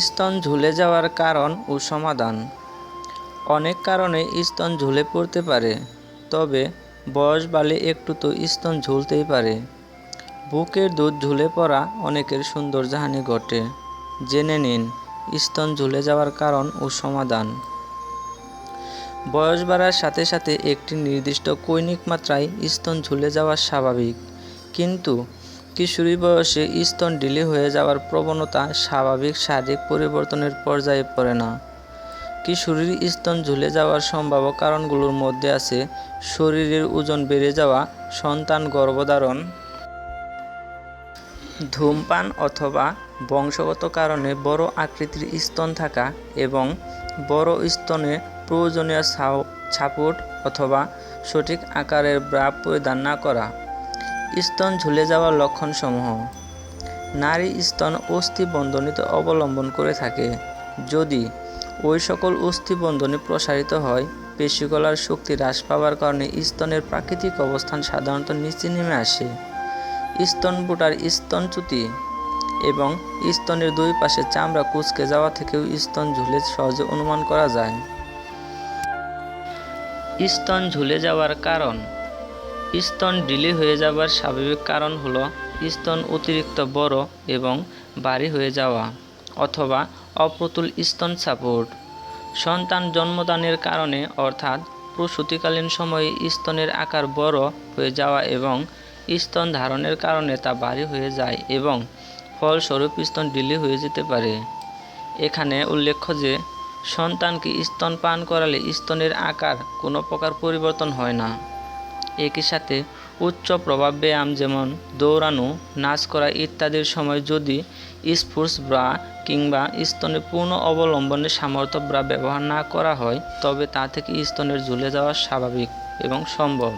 স্তন ঝুলে যাওয়ার কারণ ও সমাধান। অনেক কারণে স্তন ঝুলে পড়তে পারে, তবে বয়স বালে একটু তো স্তন ঝুলতেই পারে। বুকের দুধ ঝুলে পড়া অনেকের সৌন্দর্যহানি ঘটে। জেনে নিন, স্তন ঝুলে যাওয়ার কারণ ও সমাধান। বয়স বাড়ার সাথে সাথে একটি নির্দিষ্ট কৈনিক মাত্রায় স্তন ঝুলে যাওয়া স্বাভাবিক। কিন্তু কিশোরী বয়সে স্তন ঢিলে হয়ে যাওয়ার প্রবণতা স্বাভাবিক শারীরিক পরিবর্তনের পর্যায়ে পড়ে না। কিশোরীর স্তন ঝুলে যাওয়ার সম্ভাব্য কারণগুলোর মধ্যে আছে শরীরের ওজন বেড়ে যাওয়া, সন্তান গর্ভধারণ, ধূমপান অথবা বংশগত কারণে বড় আকৃতির স্তন থাকা এবং বড় স্তনে প্রয়োজনীয় ছাপুট অথবা সঠিক আকারের ব্রা পরিধান না করা। স্তন ঝুলে যাওয়ার লক্ষণসমূহ। নারী স্তন অস্থিবন্ধনীতে অবলম্বন করে থাকে। যদি ওই সকল অস্থিবন্ধনী প্রসারিত হয়, পেশিগলার শক্তি হ্রাস পাওয়ার কারণে স্তনের প্রাকৃতিক অবস্থান সাধারণত নিচে নেমে আসে। স্তন বুটার স্তনচ্যুতি এবং স্তনের দুই পাশে চামড়া কুচকে যাওয়া থেকেও স্তন ঝুলে সহজে অনুমান করা যায়। স্তন ঝুলে যাওয়ার কারণ স্তন ঢিলে হয়ে যাবার স্বাভাবিক কারণ হলো স্তন অতিরিক্ত বড় এবং ভারী হয়ে যাওয়া অথবা অপ্রতুল স্তন সাপোর্ট সন্তান জন্মদানের কারণে অর্থাৎ প্রসূতিকালীন সময়ে স্তনের আকার বড় হয়ে যাওয়া এবং স্তন ধারণের কারণে তা ভারী হয়ে যায় এবং ফলস্বরূপ স্তন ঢিলে হয়ে যেতে পারে। এখানে উল্লেখ্য যে, সন্তানকে স্তন পান করালে স্তনের আকার কোনো প্রকার পরিবর্তন হয় না। একই সাথে উচ্চ প্রভাব ব্যায়াম যেমন দৌড়ানো, নাচ করা ইত্যাদির সময় যদি স্পোর্টস ব্রা কিংবা স্তনের পূর্ণ অবলম্বনের সামর্থ্য ব্রা ব্যবহার না করা হয়, তবে তা থেকে স্তনের ঝুলে যাওয়া স্বাভাবিক এবং সম্ভব।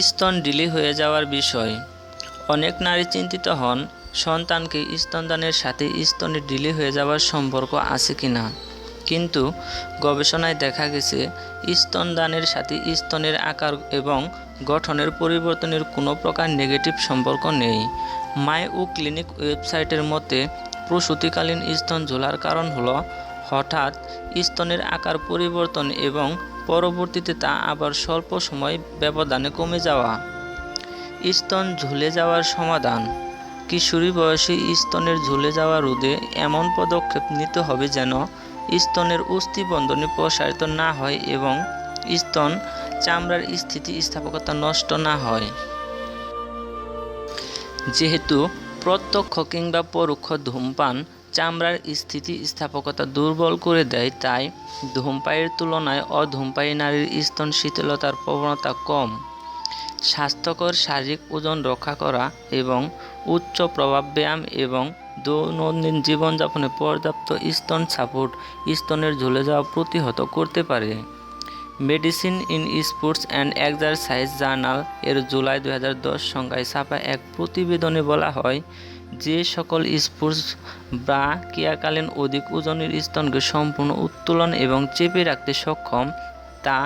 স্তন ডিলি হয়ে যাওয়ার বিষয়। অনেক নারী চিন্তিত হন, সন্তানকে স্তনদানের সাথে স্তনে ডিলি হয়ে যাওয়ার সম্পর্ক আছে কিনা। কিন্তু গবেষণায় দেখা গেছে স্তনদানের সাথে স্তনের আকার এবং গঠনের পরিবর্তনের কোনো প্রকার নেগেটিভ সম্পর্ক নেই। মাই ও ক্লিনিক ওয়েবসাইটের মতে, প্রসূতিকালীন স্তন ঝোলার কারণ হলো হঠাৎ স্তনের আকার পরিবর্তন এবং পরবর্তীতে তা আবার স্বল্প সময় ব্যবধানে কমে যাওয়া। স্তন ঝুলে যাওয়ার সমাধান। কিশোরী বয়সে স্তনের ঝুলে যাওয়া রোধে এমন পদক্ষেপ নিতে হবে যেন স্তনের অস্থিবন্ধনী প্রসারিত না হয় এবং স্তন চামড়ার স্থিতি স্থাপকতা নষ্ট না হয়। যেহেতু প্রত্যক্ষ কিংবা পরোক্ষ ধূমপান চামড়ার স্থিতি স্থাপকতা দুর্বল করে দেয়, তাই ধূমপাইয়ের তুলনায় অধূমপায়ী নারীর স্তন শীতলতার প্রবণতা কম। স্বাস্থ্যকর শারীরিক ওজন রক্ষা করা এবং উচ্চ প্রভাব ব্যায়াম এবং দৈনন্দিন জীবনযাপনে পর্যাপ্ত স্তন সাপোর্ট স্তনের ঝুলে যাওয়া প্রতিহত করতে পারে। Medicine in sports and exercise journal এর জুলাই দু হাজার দশ সংখ্যায় ছাপা এক প্রতিবেদনে বলা হয়, যে সকল স্পোর্টস বা ক্রিয়াকালীন অধিক ওজনের স্তনকে সম্পূর্ণ উত্তোলন এবং চেপে রাখতে সক্ষম, তা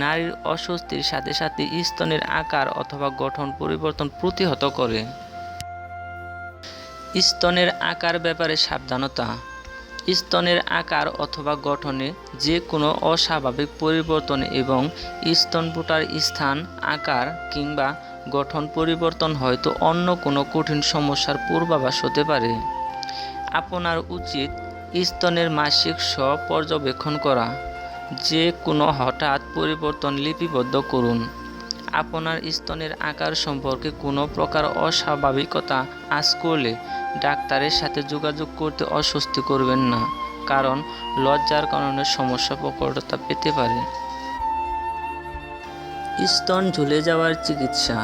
নারীর অস্বস্তির সাথে সাথে স্তনের আকার অথবা গঠন পরিবর্তন প্রতিহত করে। স্তনের আকার ব্যাপারে সাবধানতা। স্তনের আকার অথবা গঠনে যে কোনো অস্বাভাবিক পরিবর্তন এবং স্তনপুটার স্থান, আকার কিংবা গঠন পরিবর্তন হয়তো অন্য কোনো কঠিন সমস্যার পূর্বাভাস হতে পারে। আপনার উচিত স্তনের মাসিক স্ব পর্যবেক্ষণ করা। যে কোনো হঠাৎ পরিবর্তন লিপিবদ্ধ করুন। আপনার স্তনের আকার সম্পর্কে কোনো প্রকার অস্বাভাবিকতা আজ করলে ডাক্তারের সাথে যোগাযোগ করতে অস্বস্তি করবেন না, কারণ লজ্জার কারণে সমস্যা প্রকটতা পেতে পারে। স্তন ঝুলে যাওয়ার চিকিৎসা।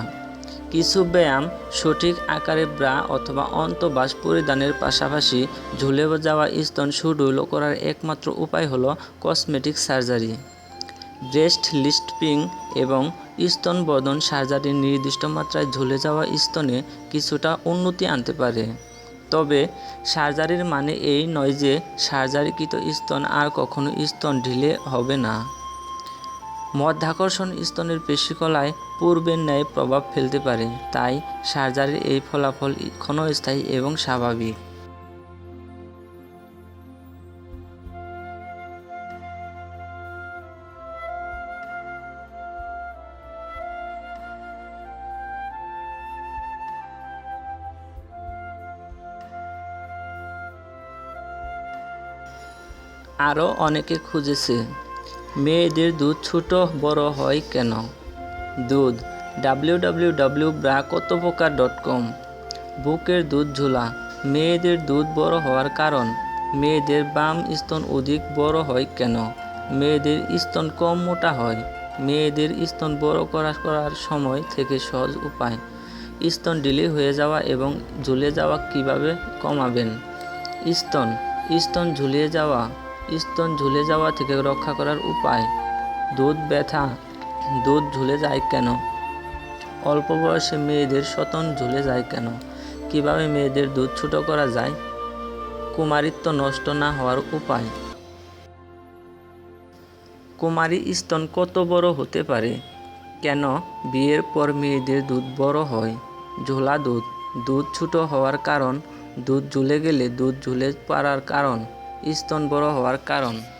কিছু ব্যায়াম সঠিক আকারে ব্রা অথবা অন্তবাস পরিধানের পাশাপাশি ঝুলে যাওয়া স্তন সুডৌল করার একমাত্র উপায় হলো কসমেটিক সার্জারি ব্রেস্ট লিস্টপিং এবং স্তন বর্ধন সার্জারি নির্দিষ্ট মাত্রায় ঝুলে যাওয়া স্তনে কিছুটা উন্নতি আনতে পারে। তবে সার্জারির মানে এই নয় যে সার্জারিকৃত স্তন আর কখনো স্তন ঢিলে হবে না। মধ্যাকর্ষণ স্তনের পেশিকলায় পূর্বের ন্যায় প্রভাব ফেলতে পারে, তাই সার্জারির এই ফলাফল ক্ষণস্থায়ী এবং স্বাভাবিক। আরও অনেকে খুঁজেছে, মেয়েদের দুধ ছোট বড় হয় কেন? দুধ ডাব্লিউ ডাব্লিউ ডাব্লিউ ব্রাকতপোকা ডট কম বুকের দুধ ঝোলা, মেয়েদের দুধ বড় হওয়ার কারণ, মেয়েদের বাম স্তন অধিক বড় হয় কেন? মেয়েদের স্তন কম মোটা হয়, মেয়েদের স্তন বড় করা, করার সময় থেকে সহজ উপায়, স্তন ডিলে হয়ে যাওয়া এবং ঝুলে যাওয়া কীভাবে কমাবেন? স্তন স্তন ঝুলিয়ে যাওয়া স্তন ঝুলে যাওয়া থেকে রক্ষা করার উপায়। দুধ ব্যথা, দুধ ঝুলে যায় কেন? অল্প বয়সে মেয়েদের সতন ঝুলে যায় কেন? কীভাবে মেয়েদের দুধ ছোট করা যায়? কুমারিত্ব নষ্ট না হওয়ার উপায়? কুমারী স্তন কত বড় হতে পারে? কেন বিয়ের পর মেয়েদের দুধ বড় হয়? ঝোলা দুধ দুধ ছোট হওয়ার কারণ, দুধ ঝুলে গেলে দুধ ঝুলে পড়ার কারণ। স্তন বড় হওয়ার কারণ।